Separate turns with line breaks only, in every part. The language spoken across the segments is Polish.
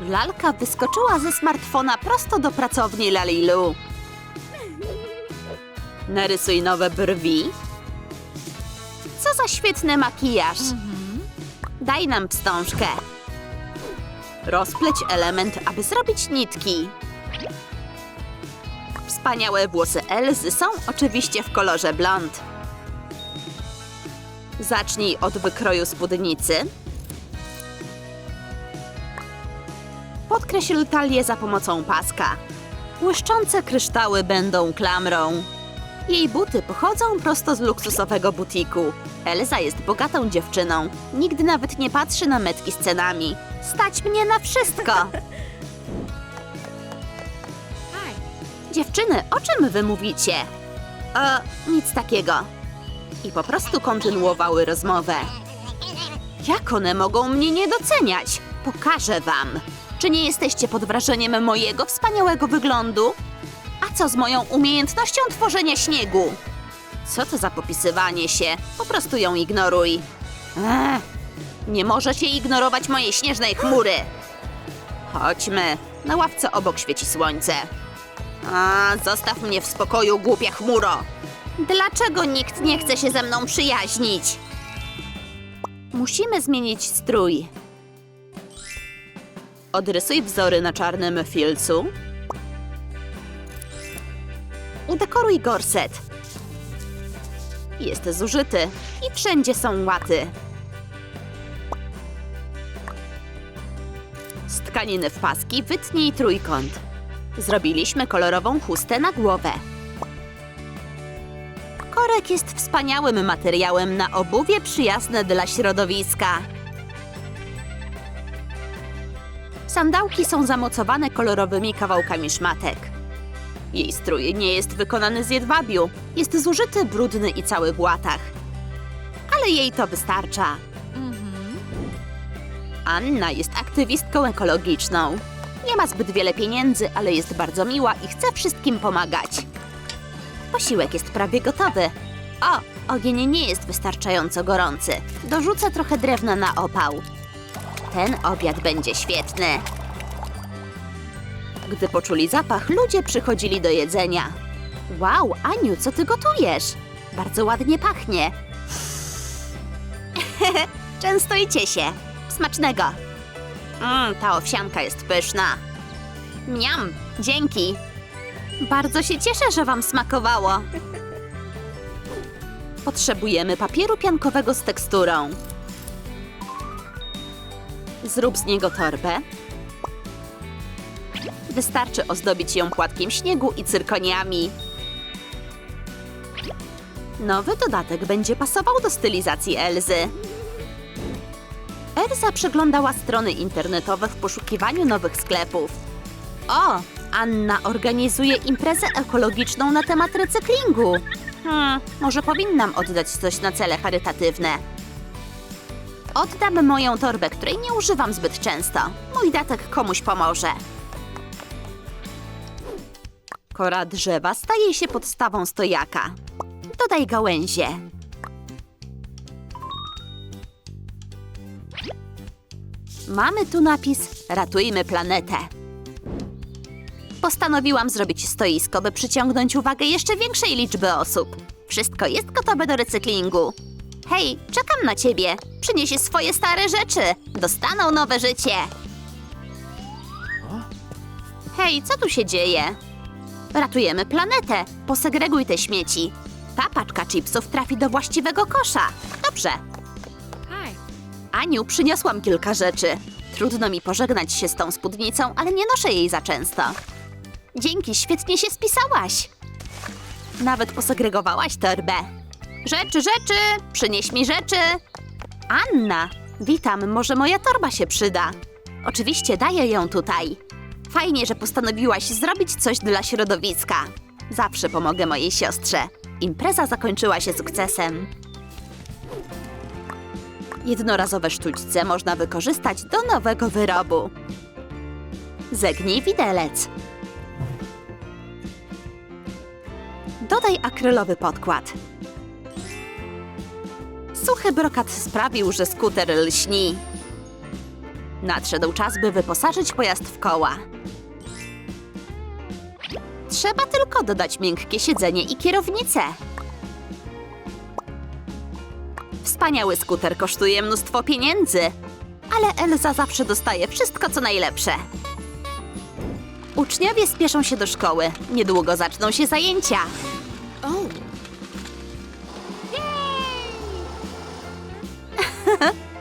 Lalka wyskoczyła ze smartfona prosto do pracowni Lalilu. Narysuj nowe brwi. Co za świetny makijaż. Daj nam wstążkę. Rozpleć element, aby zrobić nitki. Wspaniałe włosy Elzy są oczywiście w kolorze blond. Zacznij od wykroju spódnicy. Podkreśl talię za pomocą paska. Błyszczące kryształy będą klamrą. Jej buty pochodzą prosto z luksusowego butiku. Elza jest bogatą dziewczyną. Nigdy nawet nie patrzy na metki z cenami. Stać mnie na wszystko! Dziewczyny, o czym wy mówicie? E, nic takiego. I po prostu kontynuowały rozmowę. Jak one mogą mnie nie doceniać? Pokażę wam. Czy nie jesteście pod wrażeniem mojego wspaniałego wyglądu? A co z moją umiejętnością tworzenia śniegu? Co to za popisywanie się? Po prostu ją ignoruj. Ech, nie możecie ignorować mojej śnieżnej chmury. Chodźmy. Na ławce obok świeci słońce. A, zostaw mnie w spokoju, głupia chmuro. Dlaczego nikt nie chce się ze mną przyjaźnić? Musimy zmienić strój. Odrysuj wzory na czarnym filcu. Udekoruj gorset. Jest zużyty i wszędzie są łaty. Z tkaniny w paski wytnij trójkąt. Zrobiliśmy kolorową chustę na głowę. Korek jest wspaniałym materiałem na obuwie przyjazne dla środowiska. Sandałki są zamocowane kolorowymi kawałkami szmatek. Jej strój nie jest wykonany z jedwabiu, jest zużyty, brudny i cały w łatach. Ale jej to wystarcza. Anna jest aktywistką ekologiczną. Nie ma zbyt wiele pieniędzy, ale jest bardzo miła i chce wszystkim pomagać. Posiłek jest prawie gotowy. O, ogień nie jest wystarczająco gorący. Dorzucę trochę drewna na opał. Ten obiad będzie świetny. Gdy poczuli zapach, ludzie przychodzili do jedzenia. Wow, Aniu, co ty gotujesz? Bardzo ładnie pachnie. Częstujcie się. Smacznego. Mmm, ta owsianka jest pyszna. Miam, dzięki. Bardzo się cieszę, że wam smakowało. Potrzebujemy papieru piankowego z teksturą. Zrób z niego torbę. Wystarczy ozdobić ją płatkiem śniegu i cyrkoniami. Nowy dodatek będzie pasował do stylizacji Elzy. Elza przeglądała strony internetowe w poszukiwaniu nowych sklepów. O, Anna organizuje imprezę ekologiczną na temat recyklingu. Hmm, może powinnam oddać coś na cele charytatywne. Oddam moją torbę, której nie używam zbyt często. Mój datek komuś pomoże. Kora drzewa staje się podstawą stojaka. Dodaj gałęzie. Mamy tu napis Ratujmy planetę. Postanowiłam zrobić stoisko, by przyciągnąć uwagę jeszcze większej liczby osób. Wszystko jest gotowe do recyklingu. Hej, czekam na ciebie. Przyniesie swoje stare rzeczy. Dostaną nowe życie. Hej, co tu się dzieje? Ratujemy planetę. Posegreguj te śmieci. Ta paczka chipsów trafi do właściwego kosza. Dobrze. Aniu, przyniosłam kilka rzeczy. Trudno mi pożegnać się z tą spódnicą, ale nie noszę jej za często. Dzięki, świetnie się spisałaś. Nawet posegregowałaś torbę. Rzeczy, rzeczy! Przynieś mi rzeczy! Anna, witam, może moja torba się przyda. Oczywiście daję ją tutaj. Fajnie, że postanowiłaś zrobić coś dla środowiska. Zawsze pomogę mojej siostrze. Impreza zakończyła się sukcesem. Jednorazowe sztućce można wykorzystać do nowego wyrobu. Zegnij widelec. Dodaj akrylowy podkład. Suchy brokat sprawił, że skuter lśni. Nadszedł czas, by wyposażyć pojazd w koła. Trzeba tylko dodać miękkie siedzenie i kierownicę. Wspaniały skuter kosztuje mnóstwo pieniędzy, ale Elza zawsze dostaje wszystko, co najlepsze. Uczniowie spieszą się do szkoły. Niedługo zaczną się zajęcia.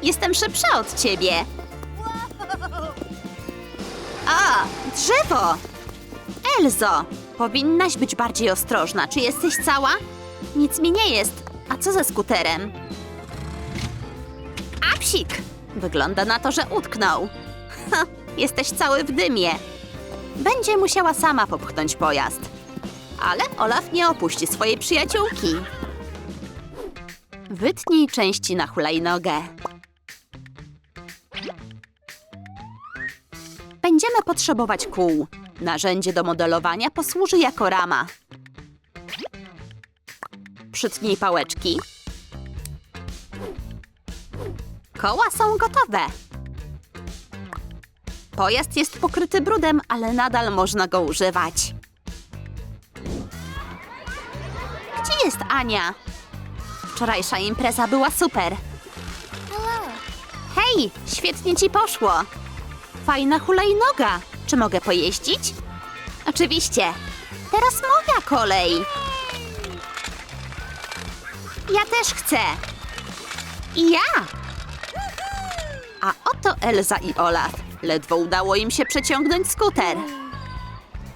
Jestem szybsza od ciebie. A, drzewo! Elzo, powinnaś być bardziej ostrożna. Czy jesteś cała? Nic mi nie jest. A co ze skuterem? Apsik! Wygląda na to, że utknął. Ha, jesteś cały w dymie. Będzie musiała sama popchnąć pojazd. Ale Olaf nie opuści swojej przyjaciółki. Wytnij części na hulajnogę. Będziemy potrzebować kół. Narzędzie do modelowania posłuży jako rama. Przytnij pałeczki. Koła są gotowe. Pojazd jest pokryty brudem, ale nadal można go używać. Gdzie jest Ania? Wczorajsza impreza była super. Hej, świetnie ci poszło. Fajna hulajnoga. Czy mogę pojeździć? Oczywiście. Teraz moja kolej. Ja też chcę. I ja. A oto Elza i Olaf. Ledwo udało im się przeciągnąć skuter.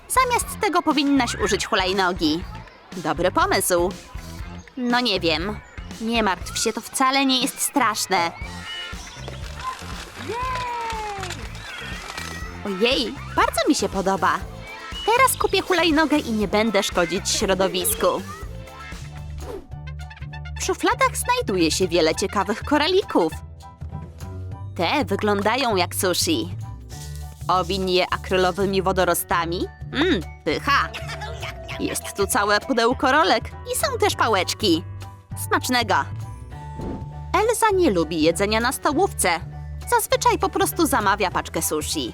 Zamiast tego powinnaś użyć hulajnogi. Dobry pomysł. No nie wiem. Nie martw się, to wcale nie jest straszne. Ojej, bardzo mi się podoba. Teraz kupię hulajnogę i nie będę szkodzić środowisku. W szufladach znajduje się wiele ciekawych koralików. Te wyglądają jak sushi. Owiń je akrylowymi wodorostami. Mmm, pycha. Jest tu całe pudełko rolek i są też pałeczki. Smacznego. Elza nie lubi jedzenia na stołówce. Zazwyczaj po prostu zamawia paczkę sushi.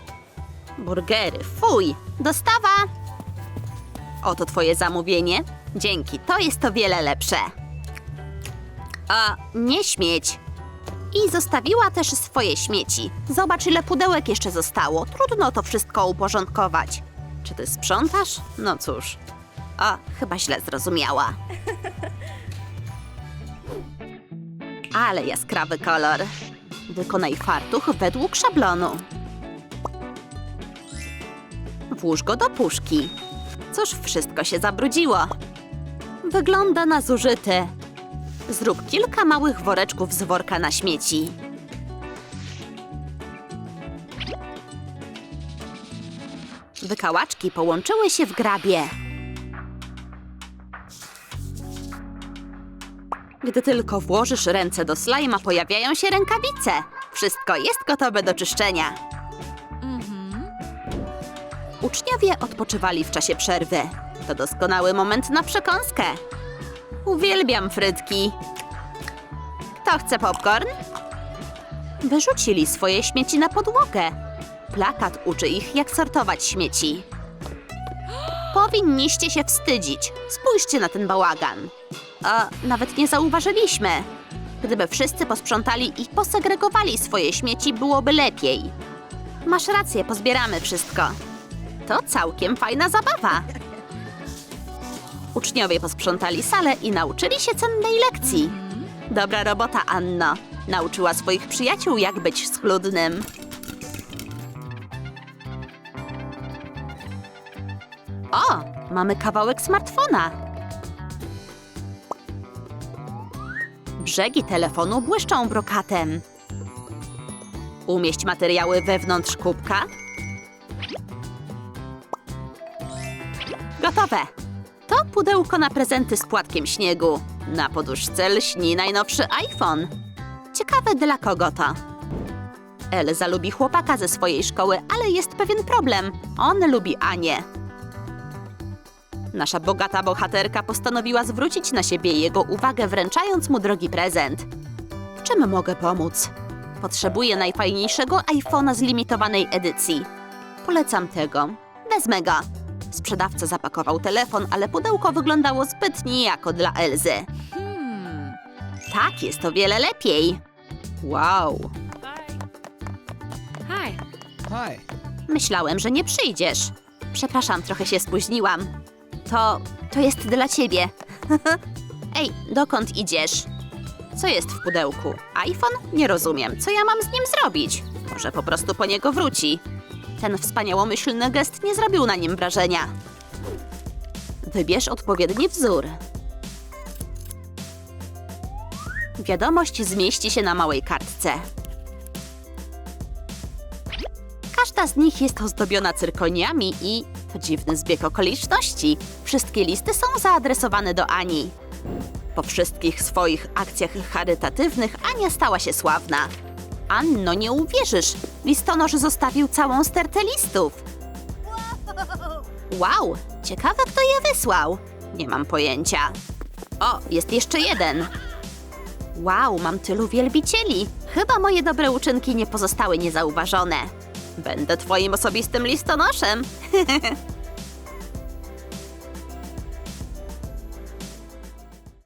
Burgery, fuj! Dostawa! Oto twoje zamówienie. Dzięki, to jest to wiele lepsze. A, nie śmieć. I zostawiła też swoje śmieci. Zobacz, ile pudełek jeszcze zostało. Trudno to wszystko uporządkować. Czy ty sprzątasz? No cóż. A, chyba źle zrozumiała. Ale jaskrawy kolor. Wykonaj fartuch według szablonu. Włóż go do puszki. Cóż, wszystko się zabrudziło. Wygląda na zużyty. Zrób kilka małych woreczków z worka na śmieci. Wykałaczki połączyły się w grabie. Gdy tylko włożysz ręce do slajma, pojawiają się rękawice. Wszystko jest gotowe do czyszczenia. Uczniowie odpoczywali w czasie przerwy. To doskonały moment na przekąskę. Uwielbiam frytki. Kto chce popcorn? Wyrzucili swoje śmieci na podłogę. Plakat uczy ich, jak sortować śmieci. Powinniście się wstydzić. Spójrzcie na ten bałagan. A nawet nie zauważyliśmy. Gdyby wszyscy posprzątali i posegregowali swoje śmieci, byłoby lepiej. Masz rację, pozbieramy wszystko. To całkiem fajna zabawa. Uczniowie posprzątali salę i nauczyli się cennej lekcji. Dobra robota, Anno. Nauczyła swoich przyjaciół, jak być schludnym. O, mamy kawałek smartfona. Brzegi telefonu błyszczą brokatem. Umieść materiały wewnątrz kubka. Gotowe. To pudełko na prezenty z płatkiem śniegu. Na poduszce lśni najnowszy iPhone. Ciekawe dla kogo to. Elza lubi chłopaka ze swojej szkoły, ale jest pewien problem. On lubi Anię. Nasza bogata bohaterka postanowiła zwrócić na siebie jego uwagę, wręczając mu drogi prezent. W czym mogę pomóc? Potrzebuję najfajniejszego iPhone'a z limitowanej edycji. Polecam tego. Wezmę go. Sprzedawca zapakował telefon, ale pudełko wyglądało zbyt nijako dla Elzy. Tak, jest o wiele lepiej. Wow.
Hi.
Hi.
Myślałem, że nie przyjdziesz. Przepraszam, trochę się spóźniłam. To. to jest dla ciebie. Ej, dokąd idziesz? Co jest w pudełku? iPhone? Nie rozumiem. Co ja mam z nim zrobić? Może po prostu po niego wróci. Ten wspaniałomyślny gest nie zrobił na nim wrażenia. Wybierz odpowiedni wzór. Wiadomość zmieści się na małej kartce. Każda z nich jest ozdobiona cyrkoniami i to dziwny zbieg okoliczności. Wszystkie listy są zaadresowane do Ani. Po wszystkich swoich akcjach charytatywnych Ania stała się sławna. Anno, nie uwierzysz, listonosz zostawił całą stertę listów. Wow, ciekawe kto je wysłał. Nie mam pojęcia. O, jest jeszcze jeden. Wow, mam tylu wielbicieli. Chyba moje dobre uczynki nie pozostały niezauważone. Będę twoim osobistym listonoszem.